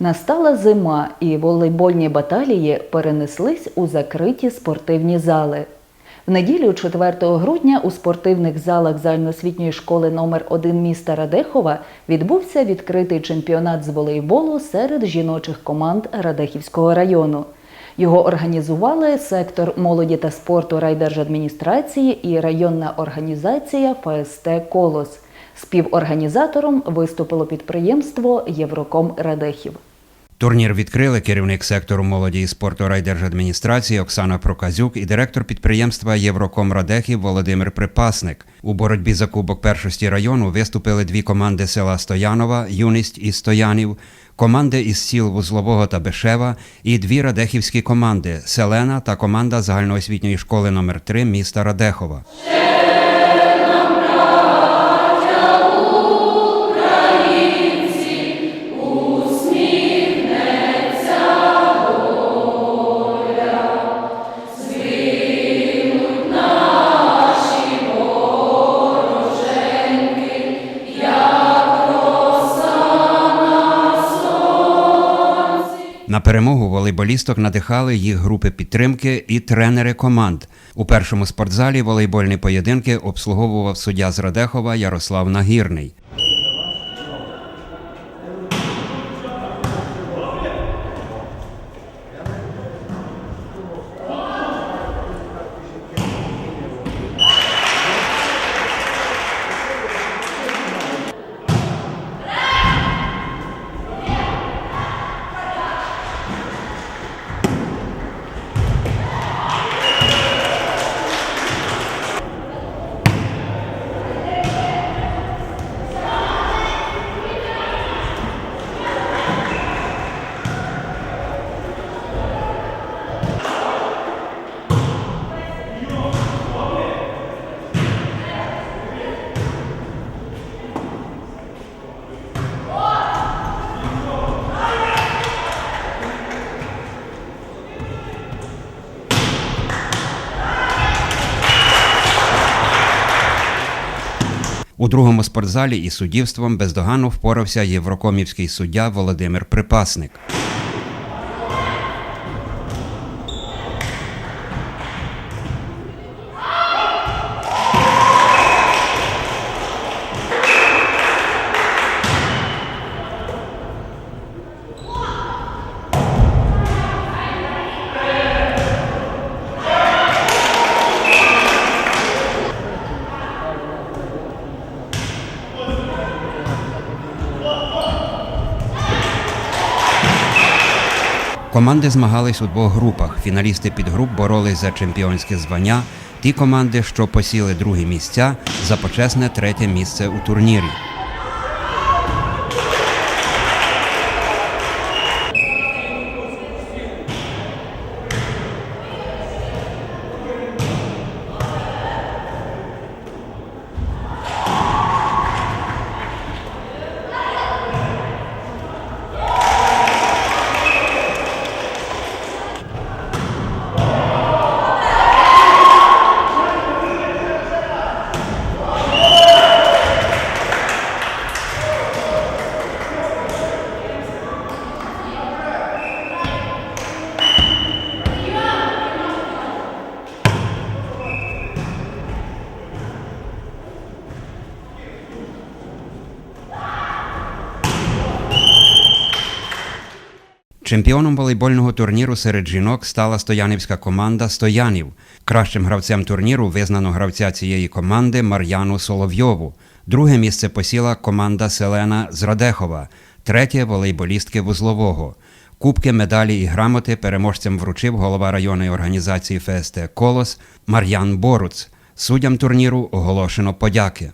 Настала зима, і волейбольні баталії перенеслись у закриті спортивні зали. В неділю 4 грудня у спортивних залах загальноосвітньої школи номер 1 міста Радехова відбувся відкритий чемпіонат з волейболу серед жіночих команд Радехівського району. Його організували сектор молоді та спорту райдержадміністрації і районна організація ФСТ Колос. Співорганізатором виступило підприємство Євроком Радехів. Турнір відкрили керівник сектору молоді і спорту райдержадміністрації Оксана Проказюк і директор підприємства Євроком Радехів Володимир Припасник. У боротьбі за кубок першості району виступили дві команди села Стоянова, Юність і Стоянів, команди із сіл Вузлового та Бешева і дві радехівські команди Селена та команда загальноосвітньої школи номер 3 міста Радехова. На перемогу волейболісток надихали їх групи підтримки і тренери команд. У першому спортзалі волейбольні поєдинки обслуговував суддя з Радехова Ярослав Нагірний. У другому спортзалі із суддівством бездоганно впорався єврокомівський суддя Володимир Припасник. Команди змагались у двох групах. Фіналісти підгруп боролись за чемпіонське звання. Ті команди, що посіли другі місця, за почесне третє місце у турнірі. Чемпіоном волейбольного турніру серед жінок стала стоянівська команда Стоянів. Кращим гравцем турніру визнано гравця цієї команди Мар'яну Соловйову. Друге місце посіла команда Селена з Радехова, третє волейболістки Вузлового. Кубки, медалі і грамоти переможцям вручив голова районної організації ФСТ Колос Мар'ян Боруц. Суддям турніру оголошено подяки.